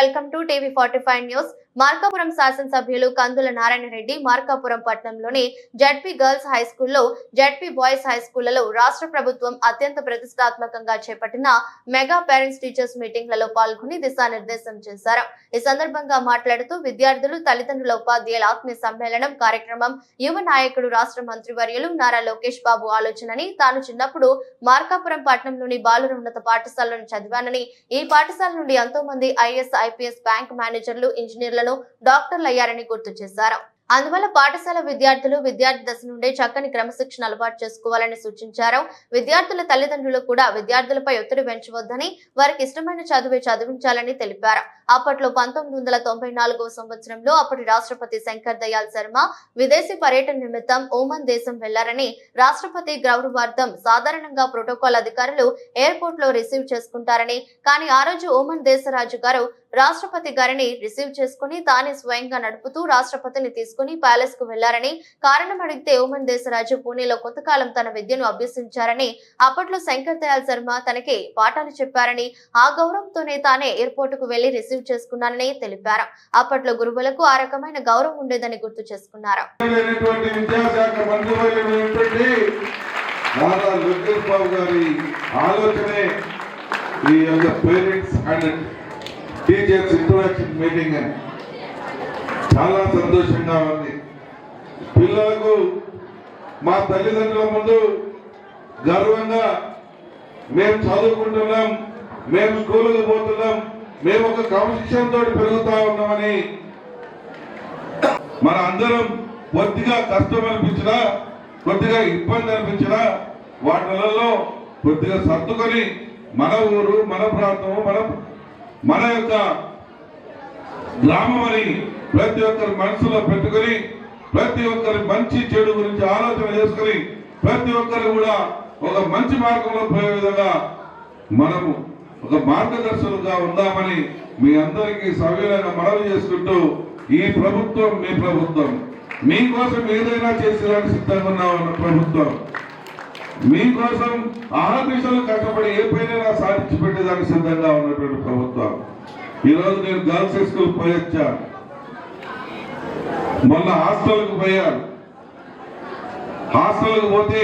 welcome to TV forty five news Markapuram శాసనసభ్యులు కందుల నారాయణ రెడ్డి మార్కాపురం పట్టణంలోని ZP girls high స్కూల్లో జడ్పీ బాయ్స్ హై స్కూళ్ళలో రాష్ట్ర ప్రభుత్వం అత్యంత ప్రతిష్టాత్మకంగా చేపట్టిన మెగా పేరెంట్స్ టీచర్స్ మీటింగ్లలో పాల్గొని దిశానిర్దేశం చేశారు. ఈ సందర్భంగా మాట్లాడుతూ విద్యార్థులు తల్లిదండ్రుల ఉపాధ్యాయుల ఆత్మీయ సమ్మేళనం కార్యక్రమం యువ నాయకుడు రాష్ట్ర మంత్రివర్యులు నారా లోకేష్ బాబు ఆలోచనని తాను చిన్నప్పుడు మార్కాపురం పట్టణంలోని బాలుర ఉన్నత పాఠశాలను చదివానని ఈ పాఠశాల నుండి ఎంతో మంది ఐఎస్ ఐపీఎస్ బ్యాంక్ మేనేజర్లు ఇంజనీర్లు డాక్టర్లు అయ్యారని గుర్తు చేశారు. అందువల్ల పాఠశాల విద్యార్థులు విద్యార్థి దశ నుండే చక్కని క్రమశిక్షణ అలవాటు చేసుకోవాలని సూచించారు. విద్యార్థుల తల్లిదండ్రులు కూడా విద్యార్థులపై ఒత్తిడి పెంచవద్దని వారికి ఇష్టమైన చదువే చదివించాలని తెలిపారు. అప్పట్లో పంతొమ్మిది వందల తొంభై నాలుగవ సంవత్సరంలో అప్పటి రాష్ట్రపతి శంకర్ దయాల్ శర్మ విదేశీ పర్యటన నిమిత్తం ఓమన్ దేశం వెళ్ళారని రాష్ట్రపతి గౌరవార్థం సాధారణంగా ప్రోటోకాల్ అధికారులు ఎయిర్పోర్ట్లో రిసీవ్ చేసుకుంటారని కానీ ఆ రోజు ఓమన్ దేశరాజు గారు రాష్ట్రపతి గారిని రిసీవ్ చేసుకుని తానే స్వయంగా నడుపుతూ రాష్ట్రపతిని తీసుకుని ప్యాలెస్కు వెళ్ళారని కారణం అడిగితే ఓమన్ దేశరాజు పూణేలో కొంతకాలం తన విద్యను అభ్యసించారని అప్పట్లో శంకర్ దయాల్ శర్మ తనకి పాఠాలు చెప్పారని ఆ గౌరవంతోనే తానే ఎయిర్పోర్ట్కు వెళ్ళి రిసీవ్ చేసుకున్నానని తెలిపారు. అప్పట్లో గురువులకు ఆ రకమైన గౌరవం ఉండేదని గుర్తు చేసుకున్నారు. ఆలోచనే ఈ యొక్క parents and teachers interaction meeting అని. చాలా సంతోషంగా ఉంది. పిల్లలకు మా తల్లిదండ్రుల ముందు గర్వంగా మేము చదువుకుంటున్నాం మేము స్కూల్కి పోతున్నాం మేము ఒక క్రమశిక్షణ పెరుగుతా ఉన్నామని మన అందరం కొద్దిగా కష్టం అనిపించినా కొద్దిగా ఇబ్బంది అనిపించినా వాటిలలో కొద్దిగా సర్దుకొని మన ఊరు మన ప్రాంతము మన మన యొక్క గ్రామం అని ప్రతి ఒక్కరి మనసులో పెట్టుకొని ప్రతి ఒక్కరి మంచి చెడు గురించి ఆలోచన చేసుకొని ప్రతి ఒక్కరు కూడా ఒక మంచి మార్గంలో పోయే విధంగా మనము ఒక మార్గదర్శకులుగా ఉందామని మీ అందరికీ సవినయంగా మనవి చేసుకుంటూ ఈ ప్రభుత్వం మీ ప్రభుత్వం. మీకోసం ఏదైనా చేసేదానికి సిద్ధంగా ఉన్నామన్న ప్రభుత్వం. మీకోసం ఆహర్నిశలు కష్టపడి ఏ పైన సాధించి పెట్టేదానికి సిద్ధంగా ఈరోజు నేను గర్ల్స్ స్కూల్ పోయి పోయొచ్చాను మళ్ళా హాస్టల్కి పోయాను హాస్టల్కి పోతే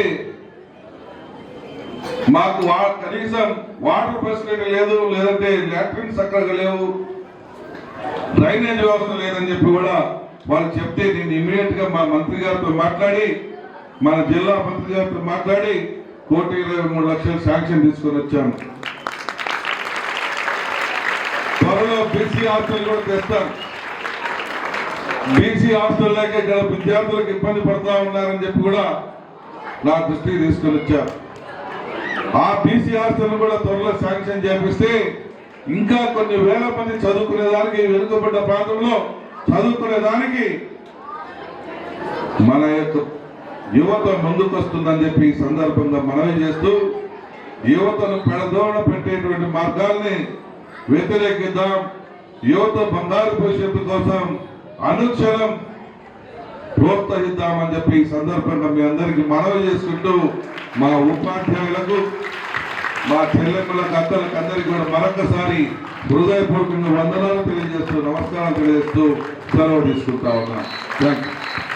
మాకు వా- కనీసం వాటర్ ఫెసిలిటీ లేదు లేదంటే లాట్రిన్స్ అక్కడ లేవు. డ్రైనేజ్ వ్యవస్థ లేదని చెప్పి కూడా వాళ్ళు చెప్తే నేను ఇమీడియట్గా మా మంత్రి గారితో మాట్లాడి మన జిల్లా మంత్రి గారితో మాట్లాడి కోటి ఇరవై మూడు లక్షలు శాంక్షన్ తీసుకొని వచ్చాను. త్వరలో బీసీ హాస్టల్ కూడా తెస్తాం బీసీ హాస్టల్ లేక ఇక్కడ విద్యార్థులకు ఇబ్బంది పడతా ఉన్నారని చెప్పి కూడా నా దృష్టికి తీసుకొని వచ్చారు. ఆ బీసీ హాస్టల్ కూడా త్వరలో శాంక్షన్ చేపిస్తే ఇంకా కొన్ని వేల మంది చదువుకునే దానికి వెనుకబడ్డ ప్రాంతంలో చదువుకునే దానికి మన యొక్క యువత ముందుకొస్తుందని చెప్పి ఈ సందర్భంగా మనవి చేస్తూ యువతను పెడదోడ పెట్టేటువంటి మార్గాల్ని వ్యతిరేకిద్దాం. యువత బంగారు భవిష్యత్తు కోసం అనుక్షణం ప్రోత్సహిద్దామని చెప్పి ఈ సందర్భంగా మీ అందరికీ మనవి చేసుకుంటూ మా ఉపాధ్యాయులకు మా చెల్లెమ్మలకు అక్కలకు అందరికీ కూడా మరొకసారి హృదయపూర్వకంగా వందనాలు తెలియజేస్తూ నమస్కారాలు తెలియజేస్తూ సెలవు తీసుకుంటా ఉన్నా థ్యాంక్ యూ